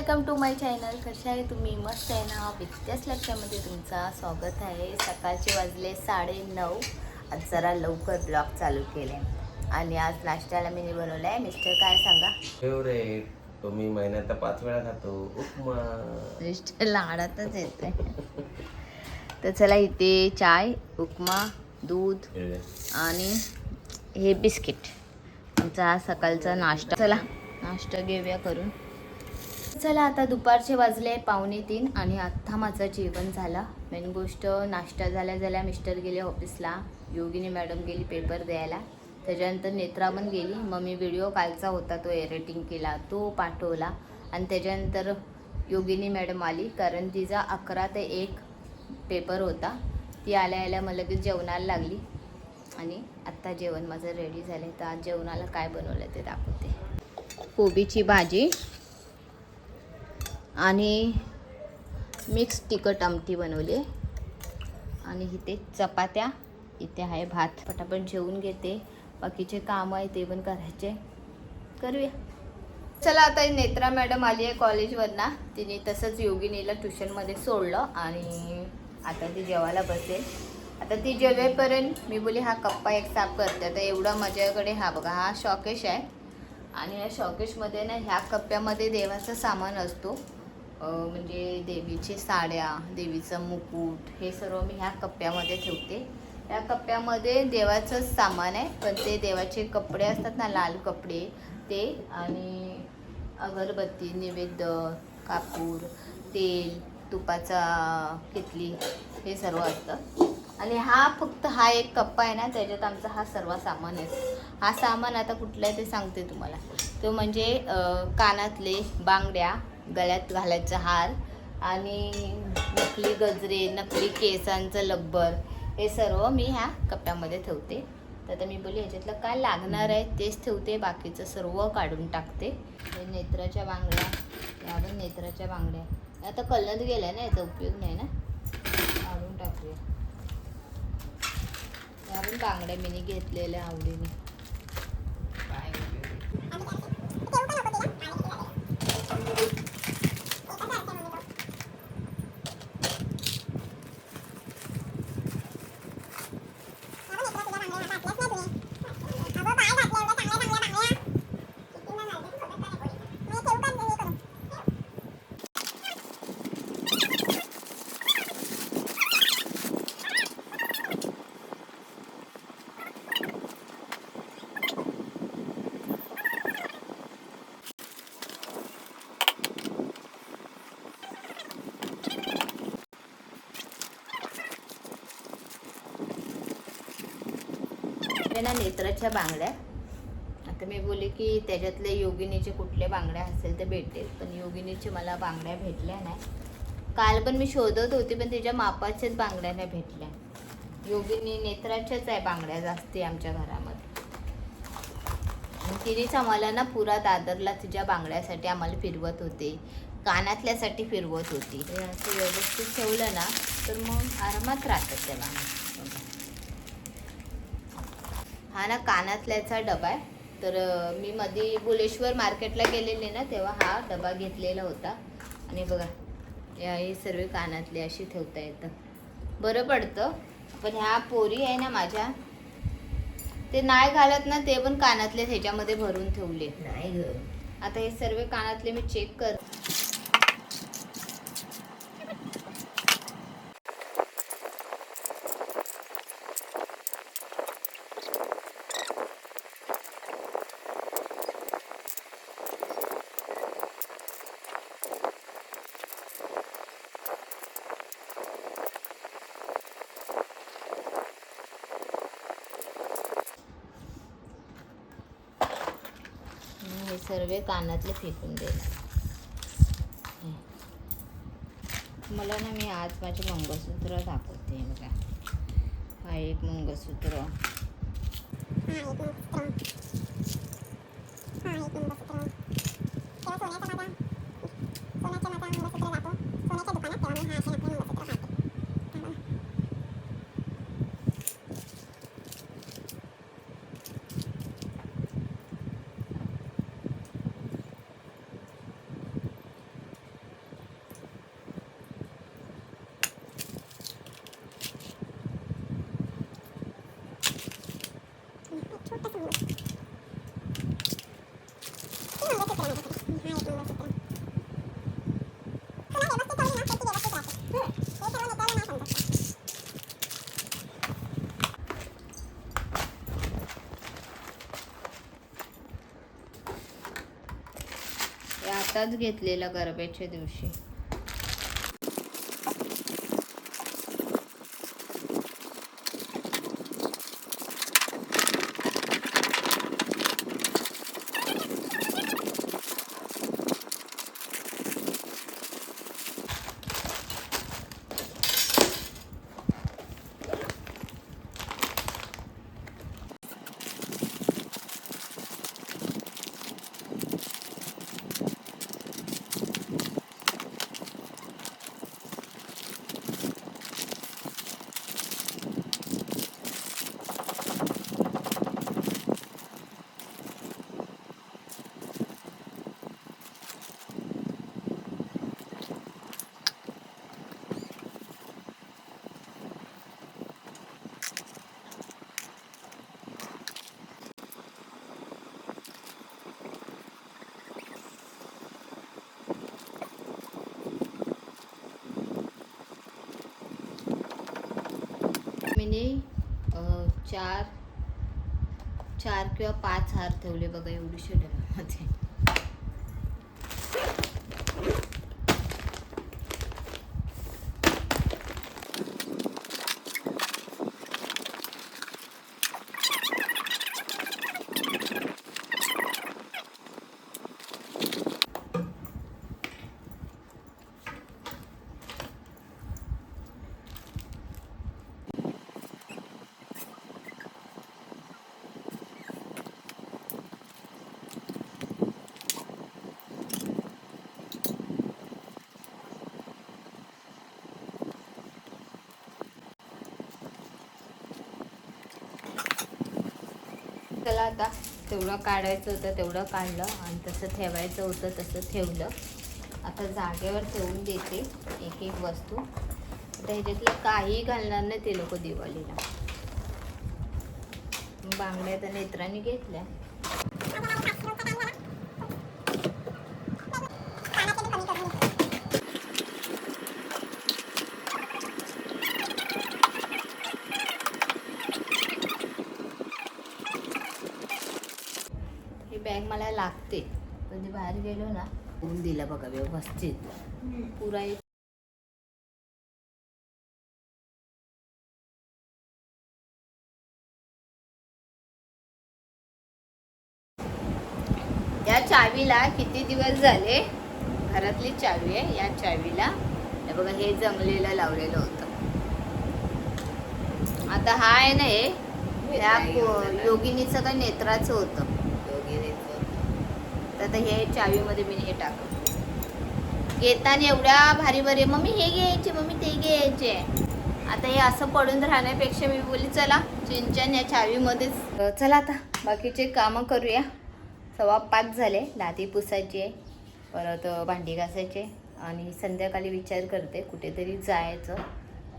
आहे तुम्ही? मस्त आहे ना? विद्यास लक्षामध्ये तुमचा स्वागत आहे. सकाळचे वाजले साडे नऊ आज जरा लवकर ब्लॉग चालू केले. आणि आज नाश्त्याला मी बनवलं आहे. मिस्टर काय सांगा? फेवरेट तो मी महिन्यात पाच वेळा खातो. उपमा. मिस्टर लाडातच येते. तर चला इथे चाय उपमा दूध आणि हे बिस्किट. आमचा हा सकाळचा नाश्ता. चला नाश्ता घेऊया करून. चला आता दुपारचे वाजले पावणे तीन आणि आत्ता माझं जेवण झालं. मेन गोष्ट नाश्ता झाल्या झाल्या मिस्टर गेले ऑफिसला. योगिनी मॅडम गेली पेपर द्यायला. त्याच्यानंतर नेत्रा पण गेली. मग मी व्हिडिओ कालचा होता तो एडिटिंग केला तो पाठवला. आणि त्याच्यानंतर योगिनी मॅडम आली कारण तिचा अकरा ते एक पेपर होता. ती आल्या आल्या मला लगेच जेवणाला लागली. आणि आत्ता जेवण माझं रेडी झालं तर आज जेवणाला काय बनवलं ते दाखवते. कोबीची भाजी आणि मिक्स तिखट आमटी बनवली आणि इथे चपात्या इथे आहे भात. पटापट जेवून घेते. बाकीचे काम आहे ते पण करायचे. करूया. चला आता नेत्रा मॅडम आली आहे कॉलेजवरना तिने तसंच योगिनीला ट्युशनमध्ये सोडलं आणि आता ती जेवायला बसेल आता ती जेवेपर्यंत मी बोली हा कप्पा एक साफ करते. आता एवढा माझ्याकडे हा बघा हा शॉकेश आहे. आणि या शॉकेशमध्ये ना ह्या कप्प्यामध्ये देवाचा सामान असतो. म्हणजे देवीचे साड्या देवीचं मुकुट हे सर्व मी ह्या कप्प्यामध्ये ठेवते. या कप्प्यामध्ये देवाचंच सामान आहे पण ते देवाचे कपडे असतात ना लाल कपडे ते आणि अगरबत्ती नैवेद्य कापूर तेल तुपाचा कितली हे सर्व असतं. आणि हा फक्त हा एक कप्पा आहे ना त्याच्यात आमचा हा सर्व सामान आहे. हा सामान आता कुठला आहे ते सांगते तुम्हाला. तो म्हणजे कानातले बांगड्या गळ्यात घालायचा हार आणि नकली गजरे नकली केसांचं लब्बर हे सर्व मी ह्या कप्प्यामध्ये ठेवते. तर आता मी बोली ह्याच्यातलं काय लागणार आहे तेच ठेवते बाकीचं सर्व काढून टाकते. नेत्राच्या बांगड्या या पण नेत्राच्या बांगड्या. आता कलर गेल्या ना याचा उपयोग नाही ना? काढून टाकूया. या पण बांगड्या मी घेतलेल्या आवडीने. हे ना नेत्राच्या बांगड्या. आता मी बोले की त्याच्यातले योगिनीचे कुठले बांगड्या असेल ते भेटेल पण योगिनीचे मला बांगड्या भेटल्या नाही. काल पण मी शोधत होती पण तिच्या मापाच्याच बांगड्या नाही भेटल्या. योगिनी नेत्राच्याच आहे बांगड्या जास्ती आमच्या घरामध्ये. आणि तिनेच आम्हाला ना पुरा दादरला तिच्या बांगड्यासाठी आम्हाला फिरवत होते कानातल्यासाठी फिरवत होती. हे असं व्यवस्थित ठेवलं ना तर मग आरामात राहतात त्या बांगड्या. हा ना कानातल्याचा डबा आहे. तर मी मध्ये बुलेश्वर मार्केटला गेलेले ना तेव्हा हा डबा घेतलेला होता. आणि बघा या हे सर्व कानातले अशी ठेवता येतं. बरं पडतं पण ह्या पोरी आहे ना माझ्या ते नाही घालत ना ते पण कानातले ह्याच्यामध्ये भरून ठेवले. नाही आता हे सर्व कानातले मी चेक कर मी हे सर्व कानातले फेकून देणार. मला ना मी आज माझे मंगळसूत्र दाखवते हे बघा हा एक मंगळसूत्र आत्ताच घेतलेला गरब्याच्या दिवशी. मी चार चार किंवा पाच हार ठेवले बघा एवढी डब्यामध्ये चला आता तेवढं काढायचं होतं तेवढं काढलं आणि तसं ठेवायचं होतं तसं ठेवलं. आता जागेवर ठेवून देते एक एक वस्तू. आता ह्याच्यातलं काही घालणार नाही ते लोक दिवाळीला. बांगड्या तर नेत्रांनी घेतल्या ही बॅग मला लागते कधी बाहेर गेलो ना ऊन दिलं बघा व्यवस्थित. पुरा एक या चावीला किती दिवस झाले? घरातली चावी आहे या चावीला. हे बघा हे जमलेलं लावलेलं होतं. आता हा आहे ना हे? को- योगिनीचं का नेत्राचं होतं? तर आता हे चावीमध्ये मी हे टाक. येताना एवढ्या भारी भारी मम्मी हे घ्यायचे मम्मी ते घ्यायचे. आता हे असं पडून राहण्यापेक्षा मी बोलली चला चिंचन या चावीमध्येच. चला आता बाकीचे कामं करूया. सव्वा पाच झाले लादी पुसायची आहे परत भांडी घासायचे. आणि संध्याकाळी विचार करते कुठेतरी जायचं.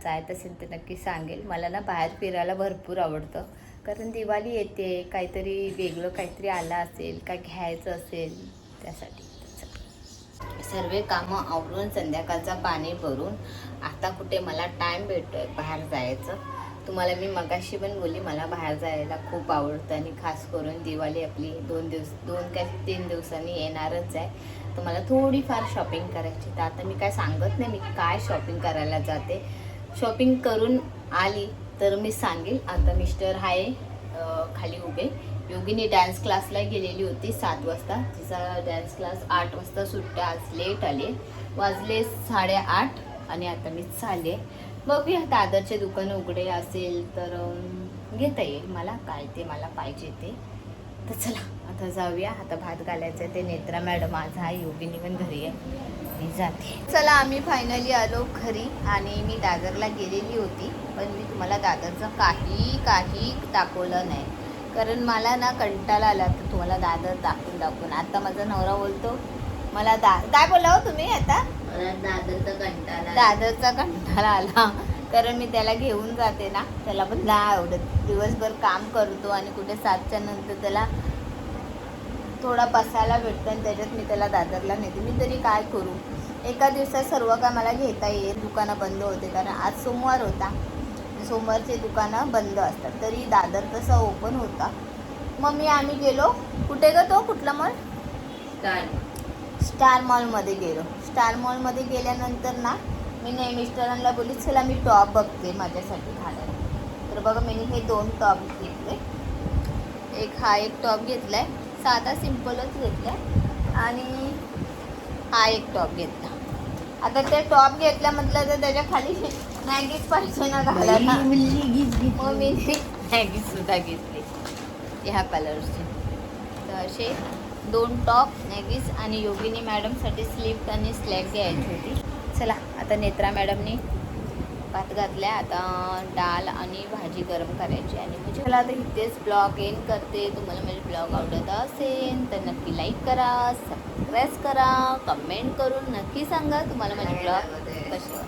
जायचं असेल तर नक्की सांगेल. मला ना बाहेर फिरायला भरपूर आवडतं. कारण दिवाळी येते काहीतरी वेगळं काहीतरी आलं असेल काय घ्यायचं असेल त्यासाठी. सर्व कामं आवरून संध्याकाळचा पाणी भरून आता कुठे मला टाईम भेटतोय बाहेर जायचं. तुम्हाला मी मगाशी पण बोली मला बाहेर जायला खूप आवडतं आणि खास करून दिवाळी आपली दोन दिवस दोन काय तीन दिवसांनी येणारच आहे. तर मला थोडीफार शॉपिंग करायची तर आता मी काय सांगत नाही मी काय शॉपिंग करायला जाते. शॉपिंग करून आली तर मी सांगेल आता मिस्टर आहे खाली उभे. योगिनी डान्स क्लासला गेलेली होती सात वाजता. तिचा डान्स क्लास आठ वाजता सुट्ट्या आज लेट आले वाजले साडेआठ आणि आता मी चालले. बघूया दादरचे दुकान उघडे असेल तर घेता येईल मला. काय ते मला पाहिजे ते. तर चला आता जाऊया. आता भात घालायचं आहे ते नेत्रा मॅडम आज हा योगिनी पण घरी आहे. मी जाते. चला आम्ही फायनली आलो घरी आणि मी दादरला गेलेली होती पण मी तुम्हाला दादरचं काही काही दाखवलं नाही. कारण मला ना कंटाळा आला तर तुम्हाला दादर दाखवून दाखवून. आता माझा नवरा बोलतो मला दा काय बोला हो तुम्ही आता? दादरचा कंटाळा दादरचा कंटाळा आला. कारण मी त्याला घेऊन जाते ना त्याला पण नाही आवडत. दिवसभर काम करतो आणि कुठे सातच्या नंतर त्याला थोडा बसायला भेटतं आणि त्याच्यात मी त्याला दादरला नेते. मी तरी काय करू? एका दिवसात सर्व काय मला घेता येईल. दुकानं बंद होते कारण आज सोमवार होता. सोमवारचे दुकानं बंद असतात. तरी दादर तसा ओपन होता. मग मी आम्ही गेलो. कुठे ग तो? कुठला मॉल स्टार. मॉलमध्ये गेलो. स्टार मॉलमध्ये गेल्यानंतर ना मी नाही मिस्टरांना बोलली चला मी टॉप बघते माझ्यासाठी घालायला तर बघा मी हे दोन टॉप घेतले. एक हा एक टॉप घेतला आहे साधा सिम्पलच घेतला आणि हा एक टॉप घेतला. आता ते टॉप घेतला म्हटलं तर त्याच्याखाली मॅगीच पाहिजे ना घालायला मग मी मॅगी सुद्धा घेतली. ह्या कलरची तर असे दोन टॉप नॅगीज आणि योगिनी मॅडमसाठी स्लिप्ट आणि स्लॅग घ्यायची होती. चला आता नेत्रा मॅडमनी भात घातल्या आता डाळ आणि भाजी गरम करायची आणि म्हणजे मला आता इथेच ब्लॉग एंड करते. तुम्हाला माझे ब्लॉग आवडत असेल तर नक्की लाईक करा सबस्क्राईब करा कमेंट करून नक्की सांगा तुम्हाला माझे ब्लॉग कसे